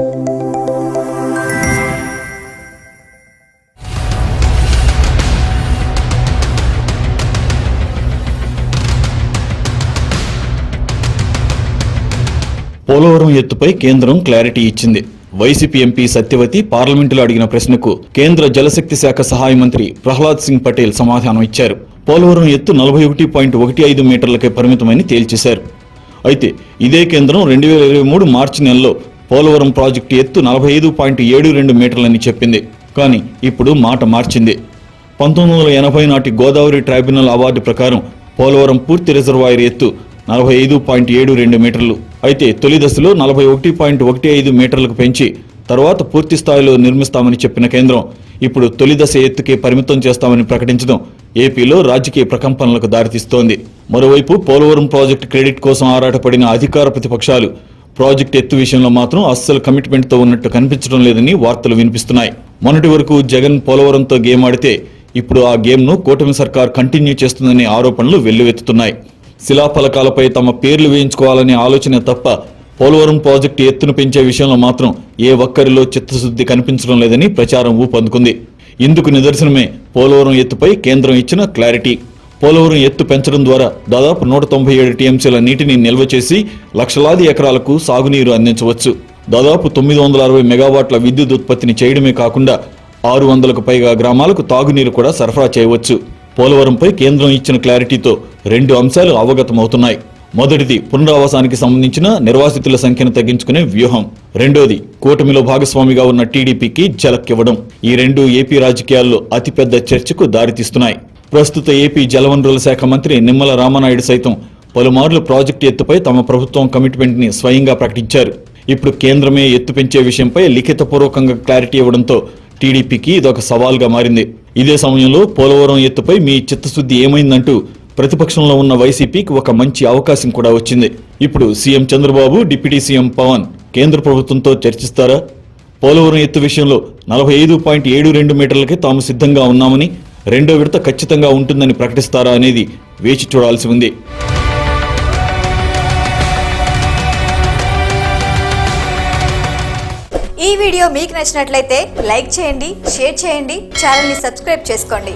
పోలవరం ఎత్తుపై కేంద్రం క్లారిటీ ఇచ్చింది. YCP MP Satyavathi పార్లమెంటులో అడిగిన ప్రశ్నకు కేంద్ర జలశక్తి శాఖ సహాయ మంత్రి ప్రహ్లాద్ సింగ్ పటేల్ సమాధానం ఇచ్చారు. పోలవరం ఎత్తు నలభై ఒకటి పాయింట్ ఒకటి ఐదు మీటర్లకే పరిమితమని తేల్చేశారు. అయితే ఇదే కేంద్రం రెండు వేల ఇరవై మూడు మార్చి నెలలో పోలవరం ప్రాజెక్టు ఎత్తు నలభై ఐదు పాయింట్ ఏడు రెండు మీటర్లని చెప్పింది. కానీ ఇప్పుడు మాట మార్చింది. పంతొమ్మిది వందల ఎనభై నాటి గోదావరి ట్రైబ్యునల్ అవార్డు ప్రకారం పోలవరం పూర్తి రిజర్వాయర్ ఎత్తు నలభై ఐదు పాయింట్ ఏడు రెండు మీటర్లు. అయితే తొలి దశలో నలభై ఒకటి పాయింట్ ఒకటి ఐదు మీటర్లకు పెంచి తర్వాత పూర్తి స్థాయిలో నిర్మిస్తామని చెప్పిన కేంద్రం ఇప్పుడు తొలి దశ ఎత్తుకే పరిమితం చేస్తామని ప్రకటించడం ఏపీలో రాజకీయ ప్రకంపనలకు దారితీస్తోంది. మరోవైపు పోలవరం ప్రాజెక్టు క్రెడిట్ కోసం ఆరాటపడిన అధికార ప్రతిపక్షాలు ప్రాజెక్ట్ ఎత్తు విషయంలో మాత్రం అస్సలు కమిట్మెంట్తో ఉన్నట్టు కనిపించడం లేదని వార్తలు వినిపిస్తున్నాయి. మొన్నటి వరకు జగన్ పోలవరంతో గేమ్ ఆడితే ఇప్పుడు ఆ గేమ్ను కూటమి సర్కార్ కంటిన్యూ చేస్తుందనే ఆరోపణలు వెల్లువెత్తుతున్నాయి. శిలాఫలకాలపై తమ పేర్లు వేయించుకోవాలనే ఆలోచన తప్ప పోలవరం ప్రాజెక్టు ఎత్తును పెంచే విషయంలో మాత్రం ఏ ఒక్కరిలో చిత్తశుద్ధి కనిపించడం లేదని ప్రచారం ఊపందుకుంది. ఇందుకు నిదర్శనమే పోలవరం ఎత్తుపై కేంద్రం ఇచ్చిన క్లారిటీ. పోలవరం ఎత్తు పెంచడం ద్వారా దాదాపు నూట తొంభై ఏడు టీఎంసీల నీటిని నిల్వ చేసి లక్షలాది ఎకరాలకు సాగునీరు అందించవచ్చు. దాదాపు తొమ్మిది వందల అరవై మెగావాట్ల విద్యుత్ ఉత్పత్తిని చేయడమే కాకుండా ఆరు వందలకు పైగా గ్రామాలకు తాగునీరు కూడా సరఫరా చేయవచ్చు. పోలవరంపై కేంద్రం ఇచ్చిన క్లారిటీతో రెండు అంశాలు అవగతమవుతున్నాయి. మొదటిది పునరావాసానికి సంబంధించిన నిర్వాసితుల సంఖ్యను తగ్గించుకునే వ్యూహం. రెండోది కూటమిలో భాగస్వామిగా ఉన్న టీడీపీకి ఇవ్వడం ఈ రెండు ఏపీ రాజకీయాల్లో అతిపెద్ద చర్చకు దారితీస్తున్నాయి. ప్రస్తుత ఏపీ జలవనరుల శాఖ మంత్రి నిమ్మల రామనాయుడు సైతం పలుమార్లు ప్రాజెక్టు ఎత్తుపై తమ ప్రభుత్వం కమిట్మెంట్ని స్వయంగా ప్రకటించారు. ఇప్పుడు కేంద్రమే ఎత్తు పెంచే విషయంపై లిఖితపూర్వకంగా క్లారిటీ ఇవ్వడంతో టీడీపీకి ఇదొక సవాల్గా మారింది. ఇదే సమయంలో పోలవరం ఎత్తుపై మీ చిత్తశుద్ధి ఏమైందంటూ ప్రతిపక్షంలో ఉన్న వైసీపీకి ఒక మంచి అవకాశం కూడా వచ్చింది. ఇప్పుడు CM Chandrababu deputy CM Pawan కేంద్ర ప్రభుత్వంతో చర్చిస్తారా? పోలవరం ఎత్తు విషయంలో నలభై ఐదు పాయింట్ ఏడు రెండు మీటర్లకే తాము సిద్ధంగా ఉన్నామని రెండో విడత ఖచ్చితంగా ఉంటుందని ప్రకటిస్తారా అనేది వేచి చూడాల్సి ఉంది. ఈ వీడియో మీకు నచ్చినట్లయితే లైక్ చేయండి షేర్ చేయండి ఛానల్ని సబ్స్క్రైబ్ చేసుకోండి.